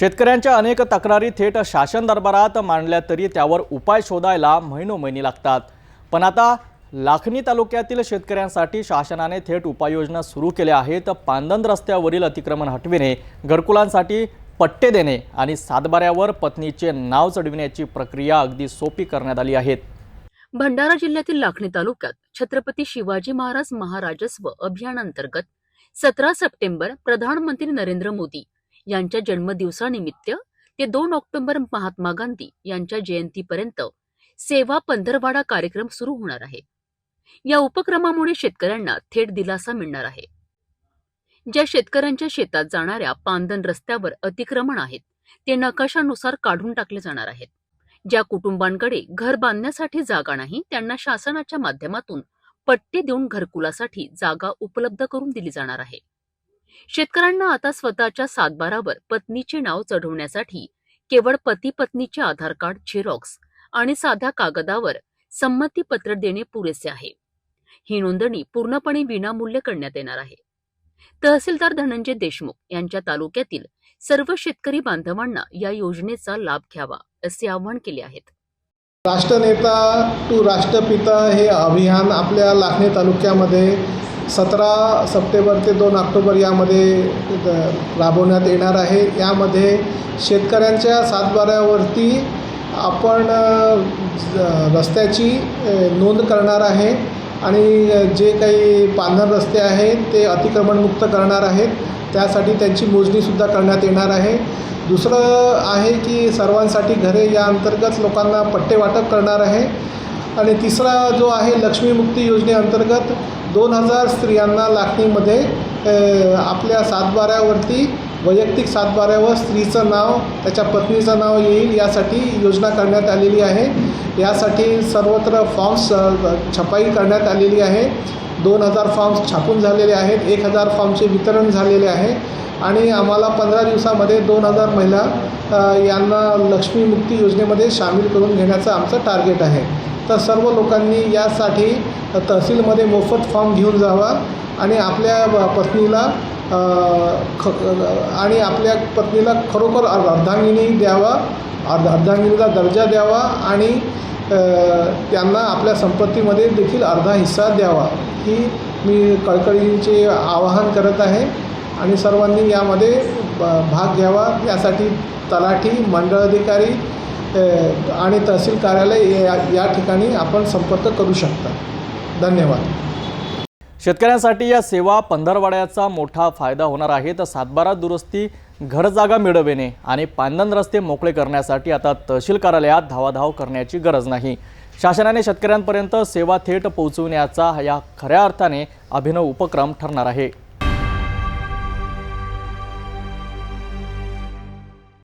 शेतकऱ्यांच्या अनेक तक्रारी थेट शासन दरबारात मांडल्या तरी त्यावर उपाय शोधायला महिनोमहिनी लागतात. पण आता लाखनी तालुक्यातील शेतकऱ्यांसाठी शासनाने थेट उपाययोजना सुरू केल्या आहेत. पांदन रस्त्यावरील अतिक्रमण हटविणे घरकुलांसाठी पट्टे देणे आणि सातबाऱ्यावर पत्नीचे नाव चढविण्याची प्रक्रिया अगदी सोपी करण्यात आली आहेत. भंडारा जिल्ह्यातील लाखणी तालुक्यात छत्रपती शिवाजी महाराज महाराजस्व अभियानांतर्गत सतरा सप्टेंबर प्रधानमंत्री नरेंद्र मोदी यांच्या जन्मदिवसानिमित्त ते दोन ऑक्टोबर महात्मा गांधी यांच्या जयंतीपर्यंत सेवा पंधरवाडा कार्यक्रम सुरू होणार आहे. या उपक्रमामुळे शेतकऱ्यांना थेट दिलासा मिळणार आहे. ज्या शेतकऱ्यांच्या शेतात जाणाऱ्या पांदन रस्त्यावर अतिक्रमण आहेत ते नकाशानुसार काढून टाकले जाणार आहेत. ज्या कुटुंबांकडे घर बांधण्यासाठी जागा नाही त्यांना शासनाच्या माध्यमातून पट्टे देऊन घरकुलासाठी जागा उपलब्ध करून दिली जाणार आहे. शेतकऱ्यांना आता स्वतःच्या सातबारावर पत्नीचे नाव चढवण्यासाठी केवळ पती पत्नीचे आधार कार्ड झेरॉक्स आणि साध्या कागदावर संमतीपत्र देणे पुरेसे आहे. ही नोंदणी पूर्णपणे विनामूल्य करण्यात येणार आहे. तहसीलदार धनंजय देशमुख यांच्या तालुक्यातील सर्व शेतकरी बांधवांना या योजनेचा लाभ घ्यावा असे आवाहन केले आहेत. राष्ट्रनेता टू राष्ट्रपिता हे अभियान आपल्या लाखणे तालुक्यामध्ये सतरा सप्टेंबर ते दोन ऑक्टोबर यामध्ये द- राबवण्यात येणार आहे. यामध्ये शेतकऱ्यांच्या सातबाऱ्यावरती आपण रस्त्याची नोंद करणार आहे आणि जे काही पानर रस्ते आहेत ते अतिक्रमणमुक्त करणार आहेत. त्यासाठी त्यांची मोजणीसुद्धा करण्यात येणार आहे. दुसरं आहे की सर्वांसाठी घरे या अंतर्गत लोकांना पट्टे वाटप करणार आहे. आणि तिसरा जो आहे लक्ष्मीमुक्ती योजनेअंतर्गत दोन हजार स्त्रियांना लाखणीमध्ये आपल्या सातबाऱ्यावरती वैयक्तिक सातबाऱ्यावर स्त्रीचं नाव त्याच्या पत्नीचं नाव येईल यासाठी योजना करण्यात आलेली आहे. यासाठी सर्वत्र फॉर्म्स छपाई करण्यात आलेली आहे. दोन हजार फॉर्म्स छापून झालेले आहेत एक हजार फॉर्मचे वितरण झालेले आहे. आणि आम्हाला पंधरा दिवसामध्ये दोन हजार महिला यांना यांना लक्ष्मीमुक्ती योजनेमध्ये सामील करून घेण्याचं आमचं टार्गेट आहे. तर सर्व लोकांनी यासाठी तहसीलमध्ये मोफत फॉर्म घेऊन जावा आणि आपल्या पत्नीला ख आणि आपल्या पत्नीला खरोखर अर्धांगिनी द्यावा अर्ध अर्धांगिनीचा दर्जा द्यावा आणि त्यांना आपल्या संपत्तीमध्ये देखील अर्धा हिस्सा द्यावा. ही मी कळकळीचे आवाहन करत आहे आणि सर्वांनी यामध्ये भाग घ्यावा. यासाठी तलाठी मंडळ अधिकारी आणि तहसील कार्यालय या या ठिकाणी आपण संपर्क करू शकता. धन्यवाद. शेतकऱ्यांसाठी या सेवा पंधरवाड्याचा मोठा फायदा होणार आहे. तर सातबारा दुरुस्ती घरजागा मिळविणे आणि पांदन रस्ते मोकळे करण्यासाठी आता तहसील कार्यालयात धावाधाव करण्याची गरज नाही. शासनाने शेतकऱ्यांपर्यंत सेवा थेट पोहोचवण्याचा या खऱ्या अर्थाने अभिनव उपक्रम ठरणार आहे.